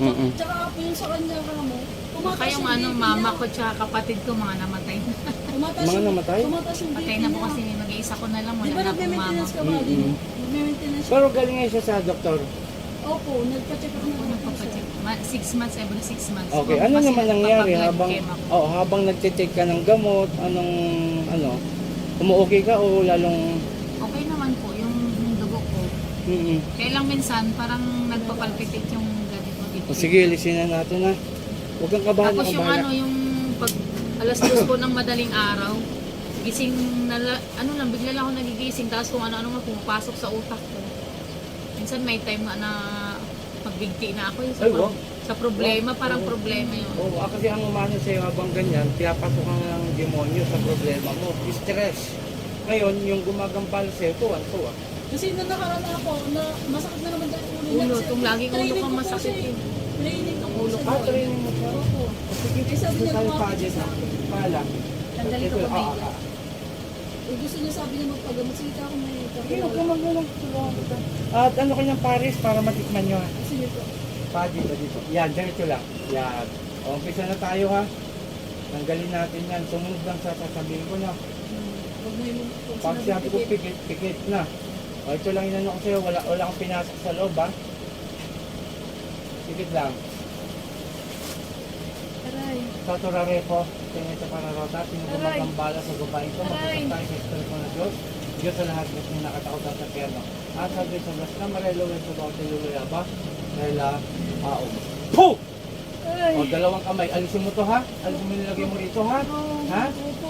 Mm-mm. Tsaka po yung sa kanya kamo. Baka yung ano, mama ko tsaka kapatid ko mga namatay na. Tumatas Mga yung- namatay? Tumatas yung Patay BP na po niya. kasi mag-iisa ko na lang. Di Wala ba na akong mama. nagme-maintenance ka ba din? Mm-mm. Nagme-maintenance. Pero galing ngayon siya sa doktor. Opo, nagpa-check Ako po siya. nagpapacheck. Ma- Six months, every six months. Okay, ano kasi naman nangyari nagpapablood habang chem ako. oh, habang nagte-take ka ng gamot, anong ano, umu-okay ka o lalong Okay naman po yung, yung dugo ko. mm Kaya lang minsan, parang nagpapalpitate yung ko. O sige, lisinan natin na. Huwag kang kabahan Tapos ako yung ano, yung pag alas dos po ng madaling araw, gising na, la- ano lang, bigla lang ako nagigising, tapos kung ano-ano nga pumapasok sa utak ko. Minsan may time nga na pagbigti na ako eh, sa, Ay, wow. sa problema, parang Oo. problema yun. Oo, ah, kasi ang umano sa'yo habang ganyan, pinapasok ka ng demonyo sa problema mo. Stress. Ngayon, yung gumagambal sa'yo, tuwan-tuwa. Kasi nung nakaraan ako, na masakit na naman tayo ulo. Ulo, kung laging ulo kang masakit siya eh. Training po ulo ko. Ah, training mo siya? Opo. Sige, Eh, sabi niya, sa akin. Pala. Tanggalin ko Ito, ah. Eh, gusto niya sabi niya magpagamot. Sige ka ako may Sige, huwag ka magulong. At ano kanyang Paris para matikman nyo ha? Kasi nito. Pa dito, dito. Yan, ganito lang. Yan. O, umpisa na tayo ha. Tanggalin natin yan. Sumunod lang sa sasabihin ko na. Pag may sabi ko pikit, pikit na. O, ito lang inano ko sa'yo. Wala, wala akong pinasok sa loob ha. Pikit lang. Aray. Sa Turarepo, tingin sa Pararota, sino Aray. gumagambala sa gubain ko, tayo sa Espiritu ng Diyos, Diyos sa lahat ng mga nakatakot sa pierno. At sabi sa Blas na Marelo, yung sa bawat nilulaya ba? Rela, ao. Puh! O, dalawang kamay. Alisin mo to ha? Alisin mo nilagay mo rito ha? Ha?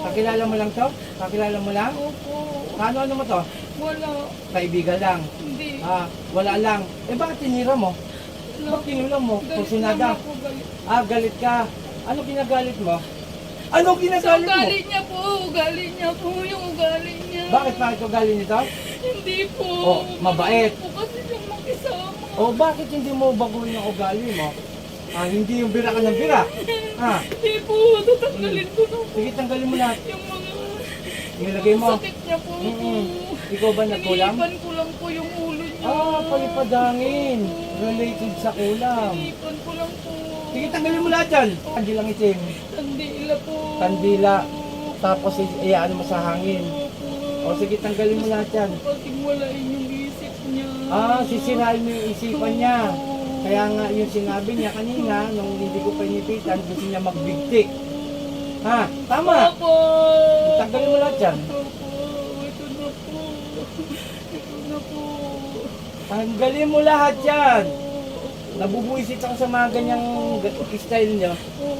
Kakilala mo lang to? Kakilala mo lang? Opo. Ano ano mo to? Wala. Kaibigan lang. Hindi. Ah, wala lang. Eh bakit tinira mo? Wala. Bakit kinulam mo? Galit galit. Ah, galit ka. Ano kinagalit mo? Ano Sa kinagalit mo? ugali niya po, ugali niya po, yung ugali niya. Bakit bakit ugali nito? Hindi po. Oh, mabait. po kasi siyang makisama. O bakit hindi mo baguhin ang ugali mo? Ah, hindi yung bira ka ng bira. Ah, Hindi po, tatanggalin ko na po sige tanggalin mo lahat. yung mga... Nilagay mo. Sakit niya po. Mm-mm. Ikaw ba nagkulam? Iniipan ko lang po yung ulo niya. Ah, palipadangin. Related sa kulam. Iniipan ko lang po. Sige, tanggalin mo lahat yan. Kandilang itim. Kandila po. Kandila. Tapos iyaan mo sa hangin. O sige, tanggalin mo lahat yan. Kasi walain yung isip niya. Ah, sisirain mo yung isipan niya. Kaya nga yung sinabi niya kanina, nung hindi ko pa inipitan, gusto niya magbigtik. Ha? Tama! Opo. Tanggalin mo lahat yan. Opo. Ito na po. Po. Tanggalin mo lahat yan! Nabubuisit ako sa mga ganyang style. Opo.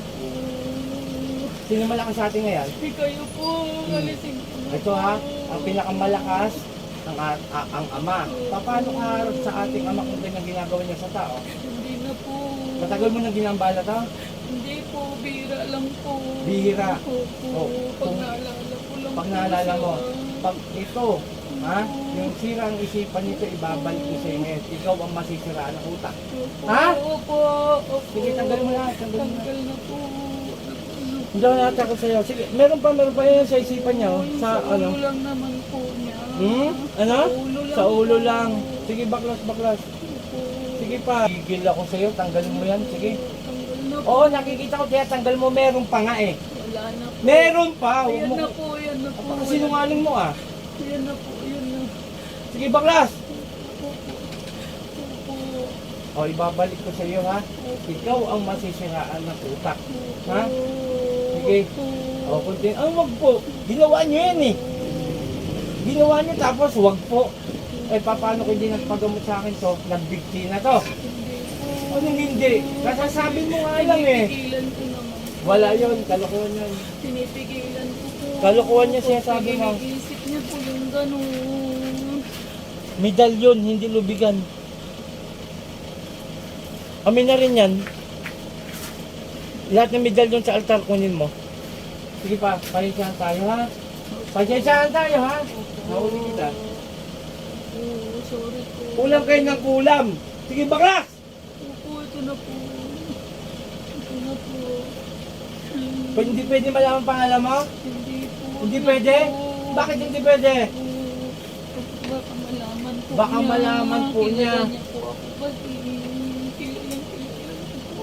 Sino malakas sa atin ngayon? Di kayo po. Alising ko na Ito ha, ang pinakamalakas ang, a- a- ang ama. Paano ka harap sa ating ama kung ganyan ginagawa niya sa tao? Hindi na po. Matagal mo nang ginambala to? Hindi po. Bihira lang po. Bihira. Opo. Oh, Pag kung- naalala ko lang Pag po naalala mo, siya. Pag ito, ha, yung sirang isipan nito, ibabalik ko sa ngayon. Ikaw ang masisiraan ng utak. Opo. Ha? Opo. Opo. Sige, tanggalin mo lahat, tanggalin mo lahat. Tanggal na po. Hindi ako natatakot sa'yo. Sige, meron pa, meron pa yan sa isipan niya. oh. Sa ulo ano? lang naman po niya. Hmm? Ano? Sa ulo lang Sa ulo lang. Sige, baklas, baklas. Sige pa. Gigil ako sa'yo, tanggalin mo yan. Sige. Na. Oo, nakikita ko kaya tanggal mo, meron pa nga eh. Wala na po. Meron pa. Huwag Ayan mo. na po, ayan na po. Baka sinungaling mo ah. Ayan na po, ayan na. Sige, baklas. Opo. O, ibabalik ko sa iyo ha. Ikaw ang masisiraan ng utak. Ha? Sige. O, kunti. Ah, wag po. Ginawa niyo yan eh. Ginawa niyo tapos wag po. Eh, paano ko hindi nagpagamot sa akin to? Nagbigti na to. Hindi po. Ano hindi? Kasasabi mo nga lang eh. Pinipigilan ko naman. Wala yon kalokohan yun. Pinipigilan ko po. Kalokohan niya sinasabi mo. Isip niya po yung gano'n. Medalyon, hindi lubigan. Amin na rin yan. Lahat ng medalyon sa altar kunin mo. Sige pa, pasensyahan tayo ha. Pasensyahan tayo ha. Nahuli kita. Oo, sorry po. Kulam kayo ng kulam. Sige baklas! Opo, ito na po. Ito na po. Pwede, hindi pwede malaman pangalan mo? Hindi po. Hindi pwede? po. Bakit hindi pwede? Baka malaman po Baka niya. malaman po niya. Kilala niya po ako. Ba't.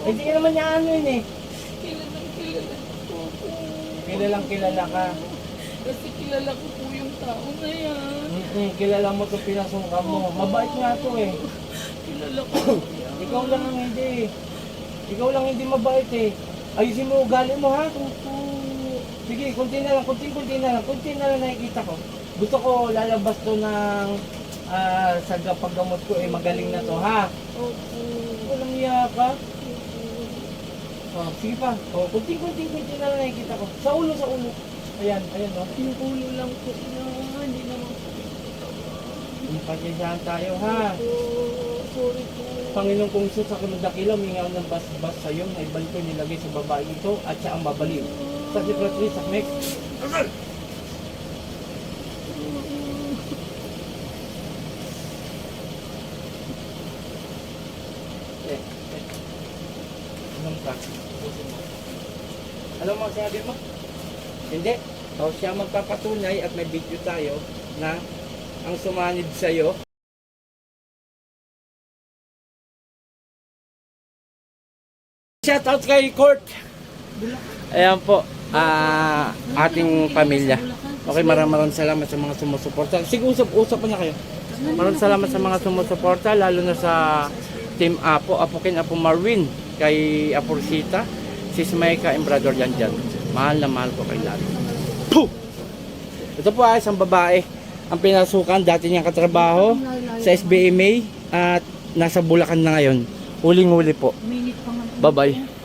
Eh, di naman niya ano yun eh. Kilalang kilala ko po. Kilalang kilala ka. Kasi kilala ko po yung tao na yan. Mm-mm, kilala mo itong pinasukan mo. Mabait nga to eh. Kilala ko po yan. Ikaw lang ang hindi. Ikaw lang hindi mabait eh. Ayusin mo ugali mo ha. Opo. Sige, kunti na lang, kunti kunti na lang, kunti na lang nakikita ko. Gusto ko lalabas to ng ah, sa paggamot ko eh magaling na to ha. Opo. Walang iya ka. Oh, sige pa. Oh, kunti kunti kunti na lang nakikita ko. Sa ulo, sa ulo. Ayan, ayan oh. Yung ulo lang po niya. Hindi naman po. Pasensyahan tayo ha. Sorry po. Panginoong kong Isus, ako ng dakila, mingaw ng bas-bas sa iyo, na ibalik ko nilagay sa babae ito at siya ang babalik. Sa Patrice, sa next. Eh. Inom ka. Alam mo ang sinabi mo? Hindi. O siya magpapatunay at may video tayo na ang sumanib sa Shout out kay Court. Ayan po, ah, ating pamilya. Okay, maraming maraming salamat sa mga sumusuporta. Sige, usap-usap na kayo. Maraming salamat sa mga sumusuporta, lalo na sa Team Apo, Apokin Apo Marwin, kay Apo Rosita, Sis Maika, and Brother Jan Jan. Mahal na mahal ko kay lalo. Puh! Ito po ay isang babae. Ang pinasukan, dati niyang katrabaho sa SBMA at nasa Bulacan na ngayon. Huling-huli po. Minute pa. Bye-bye.